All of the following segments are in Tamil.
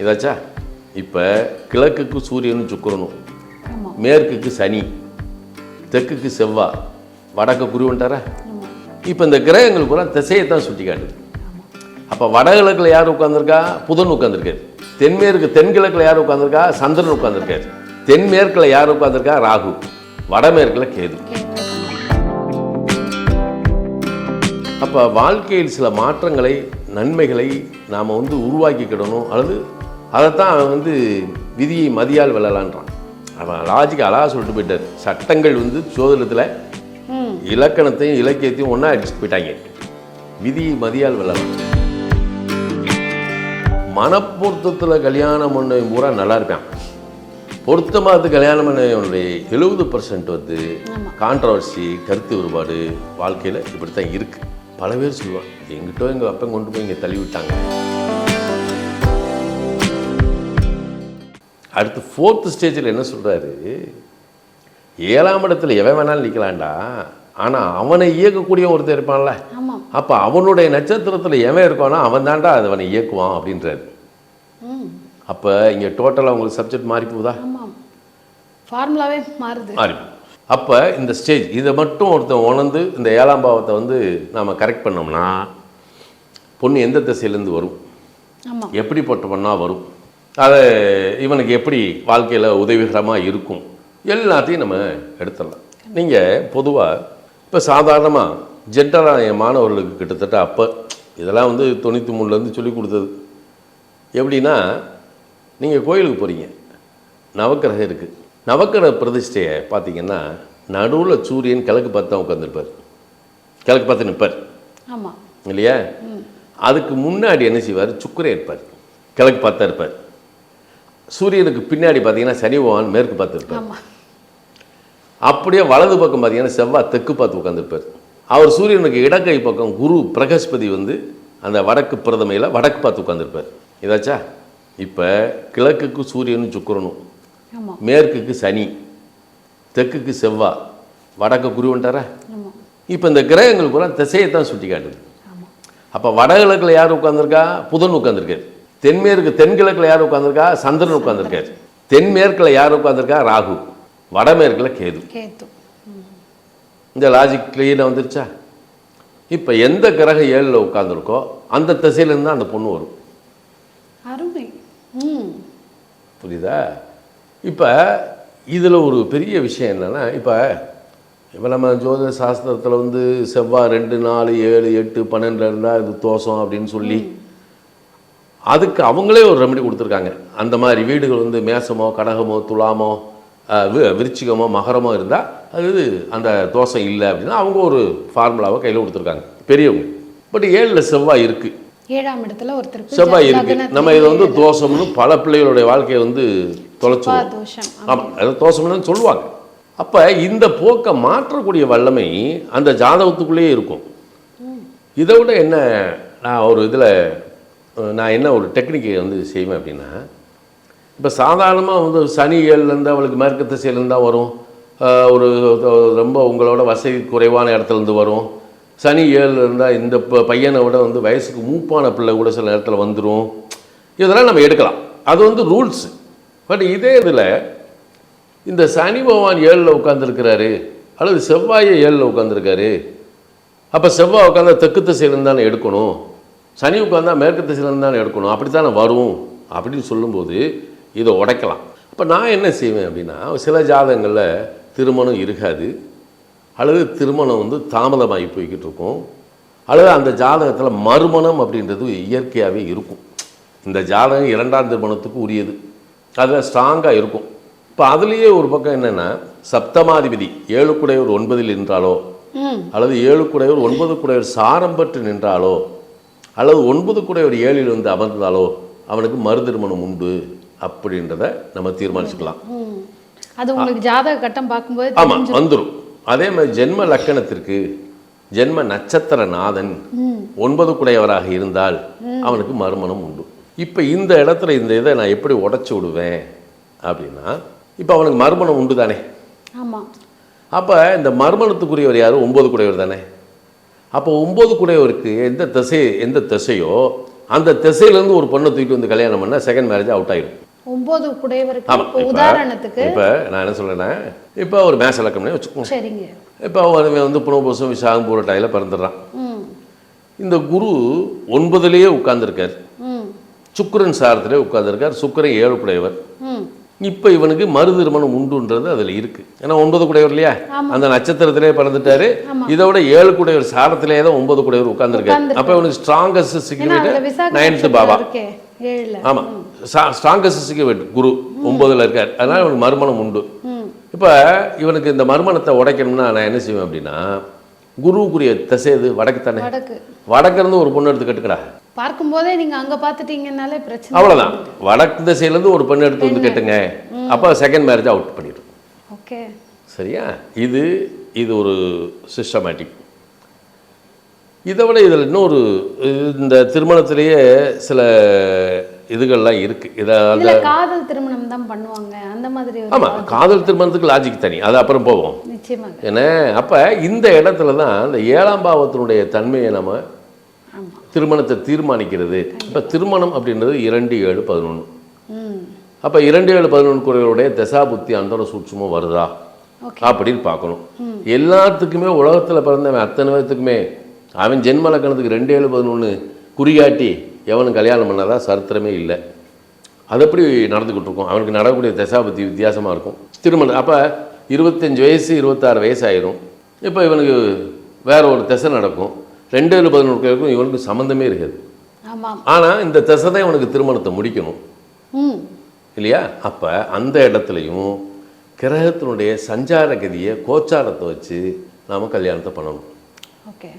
இதாச்சா இப்போ கிழக்குக்கு சூரியனும் சுக்கிரனும் மேற்குக்கு சனி தெற்குக்கு செவ்வாய் வடக்கு குருவன்ட்டாரா இப்போ இந்த கிரகங்கள் பூரா திசையை தான் சுட்டி காட்டுது அப்போ வடகிழக்கில் யார் உட்காந்துருக்கா புதன் உட்காந்துருக்காரு தென்மேற்கு தென்கிழக்கில் யார் உட்காந்துருக்கா சந்திரன் உட்காந்துருக்காரு தென்மேற்கில் யார் உட்காந்துருக்கா ராகு. வடமேற்கில் கேது. அப்போ வாழ்க்கையில் சில மாற்றங்களை நன்மைகளை நாம் வந்து உருவாக்கிக்கிடணும். அல்லது அதைத்தான் அவன் வந்து விதியை மதியால் வெல்லலான்றான். அவன் லாஜிக் அழகா சொல்லிட்டு போயிட்டார். சட்டங்கள் வந்து சோதனத்தில் இலக்கணத்தையும் இலக்கியத்தையும் ஒன்றா அடிச்சுட்டு போயிட்டாங்க. விதியை மதியால் வெல்லலாம். மனப்பொருத்தத்தில் கல்யாணம் பண்ணவன் பூரா நல்லா இருப்பான் பொருத்தமாகத்து கல்யாணம் பண்ணவனுடைய எழுபது பர்சன்ட் வந்து கான்ட்ரவர்சி கருத்து வேறுபாடு வாழ்க்கையில் இப்படி தான் இருக்குது பல பேர் சொல்லுவான் எங்கிட்டோ எங்கள் அப்பன் கொண்டு போய் இங்கே தள்ளி விட்டாங்க. அடுத்து ஃபோர்த்து ஸ்டேஜில் என்ன சொல்கிறாரு ஏழாம் இடத்துல எவன் வேணாலும் நிற்கலாம்டா ஆனால் அவனை இயக்கக்கூடிய ஒருத்தர் இருப்பான்ல. அப்போ அவனுடைய நட்சத்திரத்தில் எவன் இருக்கானோ அவன் தான்டா அது அவனை இயக்குவான் அப்படின்றாரு. அப்போ இங்கே டோட்டலாக உங்களுக்கு சப்ஜெக்ட் மாறி போகுதா? ஃபார்முலாவே மாறுது. மாறி அப்போ இந்த ஸ்டேஜ் இதை மட்டும் ஒருத்தன் உணர்ந்து இந்த ஏழாம் பாவத்தை வந்து நாம் கரெக்ட் பண்ணோம்னா பொண்ணு எந்த திசையிலேருந்து வரும்? எப்படிப்பட்ட பொண்ணா வரும்? அதை இவனுக்கு எப்படி வாழ்க்கையில் உதவிகரமாக இருக்கும்? எல்லாத்தையும் நம்ம எடுத்துடலாம். நீங்கள் பொதுவாக இப்போ சாதாரணமாக ஜென்டராக என் மாணவர்களுக்கு கிட்டத்தட்ட அப்போ இதெல்லாம் வந்து தொண்ணூற்றி மூணுலேருந்து சொல்லி கொடுத்தது. எப்படின்னா நீங்கள் கோயிலுக்கு போகிறீங்க நவக்கிரகம் இருக்குது நவக்கிரக பிரதிஷ்டையை பார்த்தீங்கன்னா நடுவில் சூரியன் கிழக்கு பார்த்து தான் உட்காந்துருப்பார் கிழக்கு பார்த்து நிற்பார் ஆமாம் இல்லையா? அதுக்கு முன்னாடி என்ன செய்வார்? சுக்கிரன் இருப்பார். கிழக்கு பார்த்தா இருப்பார். சூரியனுக்கு பின்னாடி பார்த்தீங்கன்னா சனி பகவான் மேற்கு பார்த்து இருப்பார் ஆமாம் அப்படியே வலது பக்கம் பார்த்தீங்கன்னா செவ்வாய் தெற்கு பார்த்து உட்காந்துருப்பார் அவர் சூரியனுக்கு இடக்கை பக்கம் குரு பிரகஸ்பதி வந்து அந்த வடக்கு பிரதமையில் வடக்கு பார்த்து உட்காந்துருப்பார் இதாச்சா இப்போ கிழக்குக்கு சூரியனும் சுக்கிரனும் மேற்குக்கு சனி தெற்குக்கு செவ்வாய் வடக்கு குருவன்ட்டாரா இப்போ இந்த கிரகங்கள் பூரா திசையை தான் சுட்டி காட்டுது அப்போ வடகிழக்கில் யார் உட்காந்துருக்கா புதன் உட்காந்துருக்காரு தென்மேற்கு தென்கிழக்கில் யார் உட்காந்துருக்கா சந்திரன் உட்காந்துருக்காரு தென்மேற்கில் யார் உட்காந்துருக்கா ராகு. வடமேற்கில் கேது. இந்த லாஜிக் கிளியராக வந்துருச்சா? இப்போ எந்த கிரகம் ஏழில் உட்காந்துருக்கோ அந்த திசையிலேருந்து தான் அந்த பொண்ணு வரும். அருமை. ம். புரியுதா? இப்போ இதில் ஒரு பெரிய விஷயம் என்னென்னா இப்போ இப்போ நம்ம ஜோதிட சாஸ்திரத்தில் வந்து செவ்வாய் ரெண்டு நாலு ஏழு எட்டு பன்னெண்டு இருந்தால் இது தோஷம் அப்படின்னு சொல்லி அதுக்கு அவங்களே ஒரு ரெமெடி கொடுத்துருக்காங்க. அந்த மாதிரி வீடுகள் வந்து மேசமோ கடகமோ துலாமோ விருச்சிகமோ மகரமோ இருந்தால் அது அந்த தோஷம் இல்லை அப்படின்னா அவங்க ஒரு ஃபார்முலாவை கையில் கொடுத்துருக்காங்க. பெரியவங்க. பட் ஏழில் செவ்வாய் இருக்குது ஏழாம் இடத்துல ஒருத்தருக்கு செவ்வாய் ஜ- இருக்கு. லக்னத்துல நம்ம இதை வந்து தோஷம்னு பல பிள்ளைகளுடைய வாழ்க்கையை வந்து தோஷம் ஆமாம் அது தோஷம்னு சொல்லுவாங்க. அப்போ இந்த போக்கை மாற்றக்கூடிய வல்லமை அந்த ஜாதகத்துக்குள்ளேயே இருக்கும். இதை விட என்ன நான் ஒரு இதில் நான் என்ன ஒரு டெக்னிக்கை வந்து செய்வேன் அப்படின்னா இப்போ சாதாரணமாக வந்து சனி அவளுக்கு மேற்கு திசையிலேருந்து தான் வரும். ஒரு ரொம்ப உங்களோட வசதி குறைவான இடத்துலேருந்து வரும். சனி ஏழில் இருந்தால் இந்த ப- பையனை விட வந்து வயசுக்கு மூப்பான பிள்ளை கூட சில நேரத்தில் வந்துடும் இதெல்லாம் நம்ம எடுக்கலாம். அது வந்து ரூல்ஸ் பட் இதே இதில் இந்த சனி பகவான் ஏழில் உட்காந்துருக்கிறாரு அல்லது செவ்வாயை ஏழில் உட்காந்துருக்காரு அப்போ செவ்வாய் உட்காந்தா தெற்கு திசையிலேருந்து தானே எடுக்கணும். சனி உட்காந்தா மேற்கு திசையிலேருந்து தானே எடுக்கணும். அப்படி தானே வரும்? அப்படின்னு சொல்லும்போது இதை உடைக்கலாம். அப்போ நான் என்ன செய்வேன் அப்படின்னா சில ஜாதகங்களில் திருமணம் இருக்காது. அல்லது திருமணம் வந்து தாமதமாகி போய்கிட்டு இருக்கும். அல்லது அந்த ஜாதகத்தில் மறுமணம் அப்படின்றது இயற்கையாகவே இருக்கும். இந்த ஜாதகம் இரண்டாம் திருமணத்துக்கு உரியது. அதில் ஸ்ட்ராங்காக இருக்கும். இப்போ அதுலேயே ஒரு பக்கம் என்னென்னா சப்தமாதிபதி ஏழு குடையவர் ஒன்பதில் நின்றாலோ அல்லது ஏழு குடையவர் ஒன்பது குடையவர் சாரம் பெற்று நின்றாலோ அல்லது ஒன்பது குடையவர் ஏழில் வந்து அமர்ந்தாலோ அவனுக்கு மறு திருமணம் உண்டு அப்படின்றத நம்ம தீர்மானிச்சுக்கலாம். அது உங்களுக்கு ஜாதக கட்டம் பார்க்கும்போது ஆமாம் வந்துடும் அதே மாதிரி ஜென்ம லக்கணத்திற்கு ஜென்ம நட்சத்திர நாதன் ஒன்பது குடையவராக இருந்தால் அவனுக்கு மறுமணம் உண்டு. இப்போ இந்த இடத்துல இந்த இதை நான் எப்படி உடைச்சி விடுவேன் அப்படின்னா இப்போ அவனுக்கு மறுமணம் உண்டு தானே ஆமாம் அப்போ இந்த மறுமணத்துக்குரியவர் யார்? ஒன்பது குடையவர் தானே? அப்போ ஒன்பது குடையவருக்கு எந்த திசை எந்த திசையோ அந்த திசையிலேருந்து ஒரு பொண்ணை தூக்கிட்டு வந்து கல்யாணம் பண்ணால் செகண்ட் மேரேஜ் அவுட் ஆயிடும் ஒன்பது குடையவருக்கு. உதாரணத்துக்கு. இப்போ நான் என்ன சொல்றேன்னா இப்போ ஒரு மேச லக்கம்னே வச்சுக்கோங்க. சரிங்க. இப்போ அவன் வந்து புனபூசம் விசாகம் பூரட்டாயில் பிறந்துடுறான். இந்த குரு ஒன்பதுலேயே உட்கார்ந்திருக்கார். சுக்கிரன் சாரத்திலே உட்கார்ந்திருக்கார். சுக்கிரன் ஏழு குடையவர். இப்போ இவனுக்கு மறு திருமணம் உண்டுன்றது அதில் இருக்கு. ஏன்னா ஒன்பது குடையவர் இல்லையா? அந்த நட்சத்திரத்திலே பிறந்துட்டாரு. இதை விட ஏழு குடையவர் சாரத்திலே தான் ஒன்பது குடையவர் உட்கார்ந்திருக்காரு. அப்போ இவனுக்கு ஸ்ட்ராங்கஸ்ட் சிக்னிஃபிகேட் நைன்த்து பாபா. ஆமாம் ஸ்ட்ராங்கஸ்ட் சிக்னிஃபிகேட் குரு ஒன்பதுல இருக்கார். அதனால இவனுக்கு மறுமணம் உண்டு. இப்போ இவனுக்கு இந்த மறுமணத்தை உடைக்கணும்னா நான் என்ன செய்வேன் அப்படின்னா குருவுக்குரிய திசை இது வடக்கு தானே? வடக்கு. வடக்கிருந்து ஒரு பொண்ணு எடுத்து கட்டுக்கடா. பார்க்கும்போதே நீங்க அங்க பார்த்துட்டீங்கன்னாலே பிரச்சனை. அவ்வளோதான் வடக்கு திசையிலேருந்து ஒரு பெண்ணு எடுத்து வந்து கட்டுங்க. அப்போ செகண்ட் மேரேஜ் அவுட் பண்ணிடும். ஓகே. சரியா? இது இது ஒரு சிஸ்டமேட்டிக் இதை விட இதில் இன்னொரு இந்த திருமணத்திலேயே சில இதுகள்லாம் இருக்குது இதை அந்த காதல் திருமணம் தான் பண்ணுவாங்க. அந்த மாதிரி ஆமாம் காதல் திருமணத்துக்கு லாஜிக் தனி. அது அப்புறம் போவோம். நிச்சயமாக ஏன்னா அப்போ இந்த இடத்துல தான் இந்த ஏழாம் பாவத்தினுடைய தன்மையை நம்ம திருமணத்தை தீர்மானிக்கிறது. இப்போ திருமணம் அப்படின்றது இரண்டு ஏழு பதினொன்று அப்போ இரண்டு ஏழு பதினொன்று குறைகளுடைய தசா புத்தி அந்தர சூட்சமும் வருதா? அப்படின்னு பார்க்கணும். எல்லாத்துக்குமே உலகத்தில் பிறந்தவன் அத்தனை பேர்த்துக்குமே அவன் ஜென்ம லக்கணத்துக்கு ரெண்டு ஏழு பதினொன்று குறிகாட்டி எவனும் கல்யாணம் பண்ணாதா சரித்திரமே இல்லை. அது எப்படி நடந்துக்கிட்டு இருக்கும்? அவனுக்கு நடக்கக்கூடிய தசாபத்தி வித்தியாசமாக இருக்கும். திருமணம் அப்போ இருபத்தஞ்சி வயசு இருபத்தாறு வயசு ஆயிரும். இப்போ இவனுக்கு வேற ஒரு திசை நடக்கும். ரெண்டு ஏழு பதினொன்று இவனுக்கு சம்மந்தமே இருக்காது. ஆமாம். ஆனால் இந்த திசை தான் இவனுக்கு திருமணத்தை முடிக்கணும். இல்லையா? அப்போ அந்த இடத்துலையும் கிரகத்தினுடைய சஞ்சார கதியை கோச்சாரத்தை வச்சு நாம் கல்யாணத்தை பண்ணணும். ஓகே.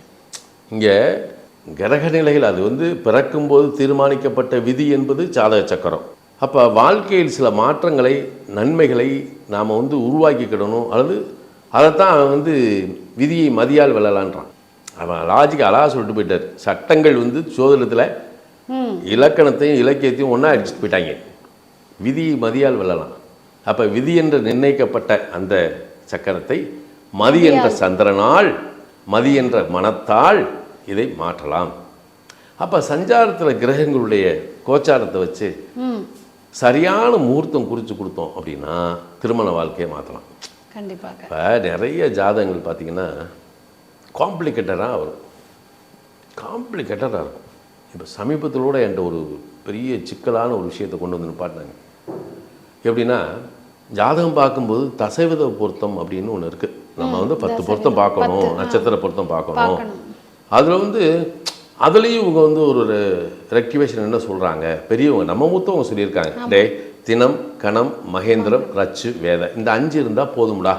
இங்கே கிரக நிலைகள் அது வந்து பிறக்கும்போது தீர்மானிக்கப்பட்ட விதி என்பது ஜாதக சக்கரம். அப்போ வாழ்க்கையில் சில மாற்றங்களை நன்மைகளை நாம் வந்து உருவாக்கிக்கிடணும். அல்லது அதைத்தான் அவன் வந்து விதியை மதியால் வெல்லலான்றான். அவன் லாஜிக் அழகா சொல்லிட்டு போயிட்டார். சட்டங்கள் வந்து சோதனத்தில் இலக்கணத்தையும் இலக்கியத்தையும் ஒன்றா அடிச்சுட்டு போயிட்டாங்க. விதியை மதியால் வெல்லலாம். அப்போ விதி என்று நிர்ணயிக்கப்பட்ட அந்த சக்கரத்தை மதி என்ற சந்திரனால் மதி என்ற மனத்தால் இதை மாற்றலாம். அப்போ சஞ்சாரத்தில் கிரகங்களுடைய கோச்சாரத்தை வச்சு சரியான முகூர்த்தம் குறித்து கொடுத்தோம் அப்படின்னா திருமண வாழ்க்கையை மாற்றலாம் கண்டிப்பாக. இப்போ நிறைய ஜாதகங்கள் பார்த்தீங்கன்னா காம்ப்ளிகேட்டடாக வரும். காம்ப்ளிகேட்டடாக இருக்கும். இப்போ சமீபத்தில் கூட என்கிட்ட ஒரு பெரிய சிக்கலான ஒரு விஷயத்தை கொண்டு வந்து நிப்பாட்டினாங்க. எப்படின்னா ஜாதகம் பார்க்கும்போது தசைவித பொருத்தம் அப்படின்னு ஒன்று இருக்குது நம்ம வந்து பத்து பொருத்தம் பார்க்கணும் நட்சத்திர பொருத்தம் பார்க்கணும். பார்க்கணும். அதில் வந்து அதுலேயும் இவங்க வந்து ஒரு ரெக்டிவேஷன் என்ன சொல்கிறாங்க பெரியவங்க நம்ம மூத்தவங்க சொல்லியிருக்காங்க. டே தினம் கணம் மகேந்திரம் ரச்சு வேத. இந்த அஞ்சு இருந்தால் போதும்டா.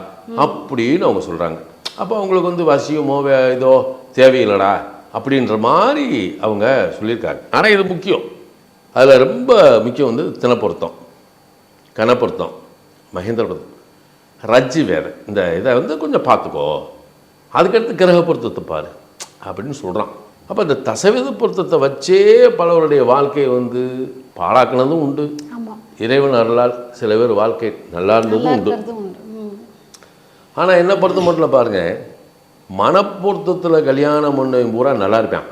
அப்படின்னு அவங்க சொல்கிறாங்க அப்போ அவங்களுக்கு வந்து வசியமோ இதோ தேவையில்லடா அப்படின்ற மாதிரி அவங்க சொல்லியிருக்காங்க. ஆனால் இது முக்கியம். அதில் ரொம்ப முக்கியம் வந்து தினப்பொருத்தம் கணப்பொருத்தம் மகேந்திர பொருத்தம் ரஜ்ஜி வேற. இந்த இதை வந்து கொஞ்சம் பார்த்துக்கோ. அதுக்கடுத்து கிரக பொருத்தத்தை பாரு அப்படின்னு சொல்கிறான் அப்போ இந்த தசவித பொருத்தத்தை வச்சே பலவருடைய வாழ்க்கையை வந்து பாழாக்குனதும் உண்டு. இறைவன் அருளால் சில பேர் வாழ்க்கை நல்லா இருந்ததும் உண்டு. ஆனால் என்ன பொறுத்த மட்டும் இல்லை பாருங்க. மனப்பொருத்தத்தில் கல்யாணம் பண்ணவன் பூரா நல்லா இருப்பான்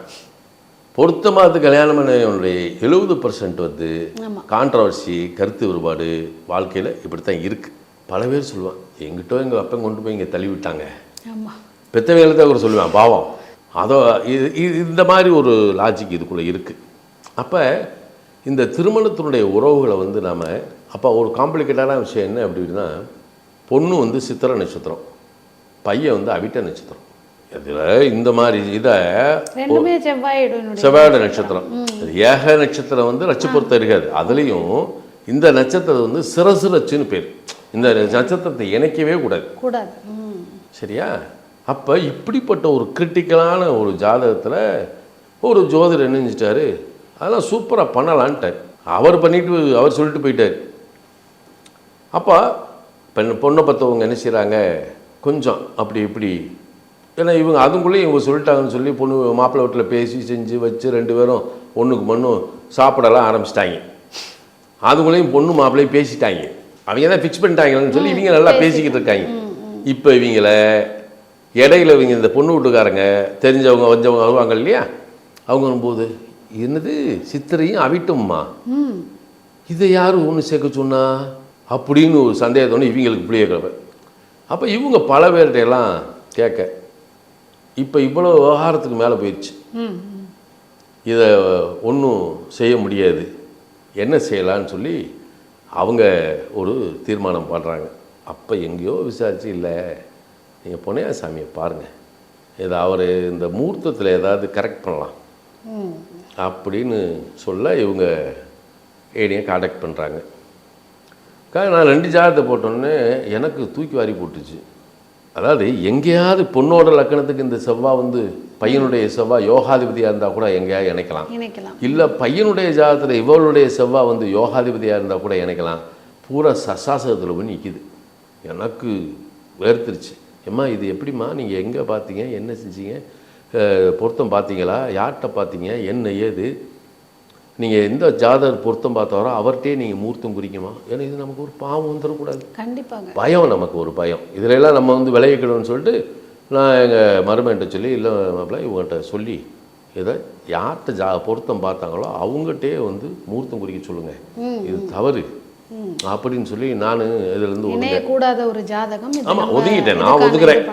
பொருத்தமாகத்து கல்யாணம் பண்ணவனுடைய எழுபது பர்சன்ட் வந்து கான்ட்ரவர்சி கருத்து வேறுபாடு வாழ்க்கையில் இப்படி தான் இருக்குது பல பேர் சொல்லுவான் எங்கிட்டோ எங்கள் அப்பன் கொண்டு போய் இங்கே தள்ளி விட்டாங்க. பெத்தவைகளை தான் அவர் சொல்லுவேன் பாவம். அதோ இது இது- இந்த மாதிரி ஒரு லாஜிக் இதுக்குள்ளே இருக்குது அப்போ இந்த திருமணத்தினுடைய உறவுகளை வந்து நாம் அப்போ ஒரு காம்ப்ளிகேட்டான விஷயம் என்ன அப்படின்னா பொண்ணு வந்து சித்திர நட்சத்திரம் பையன் வந்து அவிட்ட நட்சத்திரம். இதில் இந்த மாதிரி இதை செவ்வாயோட நட்சத்திரம். ஏக நட்சத்திரம் வந்து பொருத்தம் இருக்காது. அதுலேயும் இந்த நட்சத்திரம் வந்து சிரசு ரச்சுன்னு பேர். இந்த நட்சத்திரத்தை இணைக்கவே கூடாது. கூடாது. சரியா? அப்போ இப்படிப்பட்ட ஒரு கிரிட்டிக்கலான ஒரு ஜாதகத்தில் ஒரு ஜோதிடர் என்ன செஞ்சிட்டாரு? அதெல்லாம் சூப்பராக பண்ணலான்ட்டார். அவர் பண்ணிட்டு அவர் சொல்லிட்டு போயிட்டார். அப்போ பெண் பொண்ணை பார்த்தவங்க என்ன செய்கிறாங்க கொஞ்சம் அப்படி இப்படி. ஏன்னா இவங்க அதுக்குள்ளேயும் இவங்க சொல்லிட்டாங்கன்னு சொல்லி பொண்ணு மாப்பிள்ளை வீட்டில் பேசி செஞ்சு வச்சு ரெண்டு பேரும் ஒன்றுக்கு மண்ணும் சாப்பிடலாம் ஆரம்பிச்சிட்டாங்க. அதுக்குள்ளேயும் பொண்ணு மாப்பிள்ளையும் பேசிட்டாங்க. அவங்க தான் ஃபிக்ஸ் பண்ணிட்டாங்கன்னு சொல்லி இவங்க நல்லா பேசிக்கிட்டு இருக்காங்க. இப்போ இவங்கள இடையில இவங்க இந்த பொண்ணு வீட்டுக்காரங்க தெரிஞ்சவங்க வந்தவங்க வருவாங்க இல்லையா? அவங்க வரும்போது என்னது? சித்திரையும் அவிட்டம்மா. இதை யார் ஒன்று சேர்க்க சொன்னா? அப்படின்னு ஒரு சந்தேகத்தோடு இவங்களுக்கு புளிய கிழமை அப்போ இவங்க பல பேர்கிட்ட எல்லாம் கேட்க இப்போ இவ்வளோ விவகாரத்துக்கு மேலே போயிடுச்சு இதை ஒன்றும் செய்ய முடியாது. என்ன செய்யலான்னு சொல்லி அவங்க ஒரு தீர்மானம் பண்ணுறாங்க அப்போ எங்கேயோ விசாரிச்சு இல்லை நீங்கள் பொன்னையா சாமியை பாருங்கள் இதை அவர் இந்த முகூர்த்தத்தில் ஏதாவது கரெக்ட் பண்ணலாம். அப்படின்னு சொல்ல இவங்க ஏடியை காண்டாக்ட் பண்ணுறாங்க நான் ரெண்டு ஜாதகத்தை போட்டோன்னே எனக்கு தூக்கி வாரி போட்டுச்சு. அதாவது எங்கேயாவது பொண்ணோட லக்கணத்துக்கு இந்த செவ்வாய் வந்து பையனுடைய செவ்வாய் யோகாதிபதியாக இருந்தால் கூட எங்கேயாவது இணைக்கலாம். இல்லை பையனுடைய ஜாதகத்தில் இவளுடைய செவ்வாய் வந்து யோகாதிபதியாக இருந்தால் கூட இணைக்கலாம். பூரா சசாசகத்தில் போய் நிற்கிது எனக்கு வேர்த்துருச்சு. எம்மா இது எப்படிம்மா? நீங்கள் எங்கே பார்த்தீங்க என்ன செஞ்சீங்க? பொருத்தம் பார்த்தீங்களா யார்கிட்ட பார்த்தீங்க என்ன ஏது? நீங்கள் எந்த ஜாதகர் பொருத்தம் பார்த்தாரோ அவர்கிட்டயே நீங்கள் மூர்த்தம் குறிக்குமா? ஏன்னா இது நமக்கு ஒரு பாவம் வந்துடக்கூடாது கண்டிப்பாங்க. பயம் நமக்கு ஒரு பயம். இதுல எல்லாம் நம்ம வந்து விளைவிக்கணும்னு சொல்லிட்டு நான் எங்கள் மருமன்ட்ட சொல்லி இல்லை மாப்பிள்ள இவங்ககிட்ட சொல்லி இதை யார்கிட்ட ஜா பொருத்தம் பார்த்தாங்களோ அவங்ககிட்டயே வந்து மூர்த்தம் குறிக்க சொல்லுங்கள் இது தவறு. அப்படின்னு சொல்லி நான் இதுலேருந்து இணையக்கூடாத ஒரு ஜாதகம் ஆமாம் ஒதுங்கிட்டேன். நான் ஒதுக்குறேன்.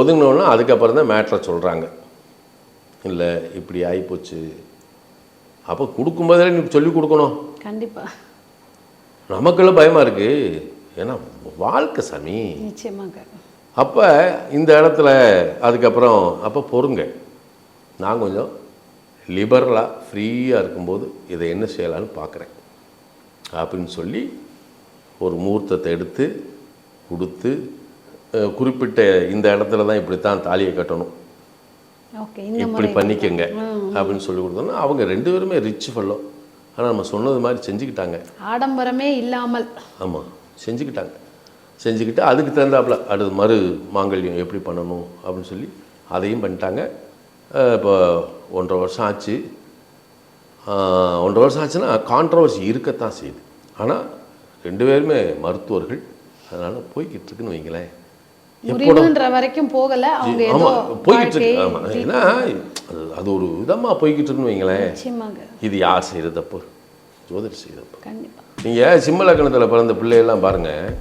ஒதுங்கினோன்னா அதுக்கப்புறம் தான் மேட்ரை சொல்கிறாங்க இல்லை இப்படி ஆகிப்போச்சு அப்போ கொடுக்கும்போதே நீ சொல்லி கொடுக்கணும். கண்டிப்பா. நமக்கெல்லாம் பயமாக இருக்குது ஏன்னா வாழ்க்கை சாமி. நிச்சயமாக அப்போ இந்த இடத்துல அதுக்கப்புறம் அப்போ பொறுங்க. நான் கொஞ்சம் லிபரலாக ஃப்ரீயாக இருக்கும்போது இதை என்ன செய்யலான்னு பார்க்குறேன் அப்படின்னு சொல்லி ஒரு முகூர்த்தத்தை எடுத்து கொடுத்து குறிப்பிட்ட இந்த இடத்துல தான் இப்படித்தான் தாலியை கட்டணும். இப்படி பண்ணிக்கங்க அப்படின்னு சொல்லி கொடுத்தோன்னா அவங்க ரெண்டு பேருமே ரிச் ஃபல்லோ ஆனால் நம்ம சொன்னது மாதிரி செஞ்சுக்கிட்டாங்க. ஆடம்பரமே இல்லாமல். ஆமாம் செஞ்சுக்கிட்டாங்க. செஞ்சுக்கிட்டு அதுக்கு தகுந்தாப்புல அடுத்து மறு மாங்கல்யம் எப்படி பண்ணணும் அப்படின்னு சொல்லி அதையும் பண்ணிட்டாங்க. இப்போ ஒன்றரை வருஷம் ஆச்சு. ஒன்றரை வருஷம் ஆச்சுன்னா கான்ட்ரவர்சி இருக்கத்தான் செய்யுது. ஆனால் ரெண்டு பேருமே மருத்துவர்கள். அதனால் போய்கிட்டு இருக்குன்னு வைங்களேன். முறிவுன்ற வரைக்கும் போகல. அவங்க ஏதோ போய்கிட்டு இருக்கு. ஆமாம் ஏன்னா அது ஒரு விதமாக போய்கிட்டு இருக்குன்னு வைங்களேன். இது யார் செய்கிற தப்பு? ஜோதிடர் செய்கிற தப்பு. கண்டிப்பா. நீங்கள் சிம்ம லக்கணத்தில் பிறந்த பிள்ளையெல்லாம் பாருங்கள்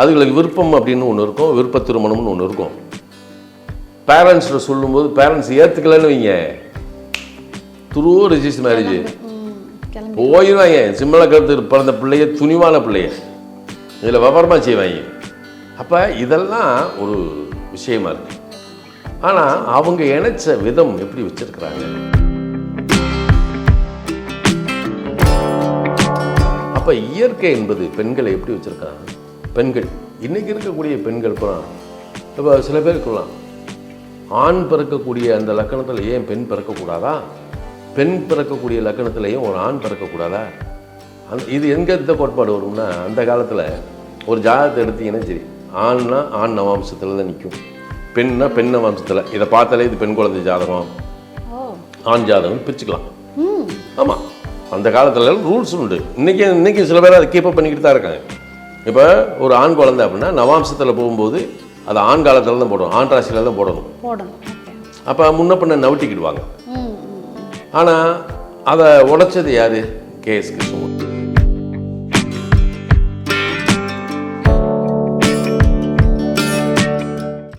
அதுங்களுக்கு விருப்பம் அப்படின்னு ஒன்று இருக்கும் விருப்ப திருமணம்னு ஒன்று இருக்கும். பேரண்ட்ஸ்கிட்ட சொல்லும்போது பேரண்ட்ஸ் ஏற்றுக்கலன்னு வைங்க. Through register marriage. போயிடுவாங்க சிம்ம லக்கணத்துக்கு பிறந்த பிள்ளைய துணிவான பிள்ளைய. இதில் விவரமாக செய்வாங்க. அப்போ இதெல்லாம் ஒரு விஷயமா இருக்கு. ஆனால் அவங்க இணைச்ச விதம் எப்படி வச்சிருக்கிறாங்க? அப்போ இயற்கை என்பது பெண்களை எப்படி வச்சுருக்காங்க பெண்கள். இன்னைக்கு இருக்கக்கூடிய பெண்கள் பூரா இப்போ சில பேர் இருக்கலாம் ஆண் பிறக்கக்கூடிய அந்த லக்கணத்தில் ஏன் பெண் பிறக்கக்கூடாதா? பெண் பிறக்கக்கூடிய லக்கணத்திலையும் ஒரு ஆண் பிறக்கக்கூடாதா? அந் இது எங்கே இந்த கோட்பாடு வரும்னா அந்த காலத்தில் ஒரு ஜாதகத்தை எடுத்தீங்கன்னா சரி ஆண்னா ஆண் நவாம்சத்தில் தான் நிற்கும் பெண்ணா பெண் நவாம்சத்தில். இதை பார்த்தாலே இது பெண் குழந்தை ஜாதகம். ஆண் ஜாதகம் பிரிச்சுக்கலாம். ஆமாம் அந்த காலத்துல ரூல்ஸ் உண்டு. இன்னைக்கு இன்னைக்கு சில பேர் அதை கீப்பப் பண்ணிக்கிட்டு தான் இருக்காங்க. இப்போ ஒரு ஆண் குழந்தை அப்படின்னா நவாம்சத்தில் போகும்போது அது ஆண் காலத்தில் தான் போடணும். ஆண் ராசியில் தான் போடணும். போடணும். அப்போ முன்ன பின்ன நவட்டிக்கிடுவாங்க. ஆனால் அதை உடைச்சது யார்? K S Krishnamurthy.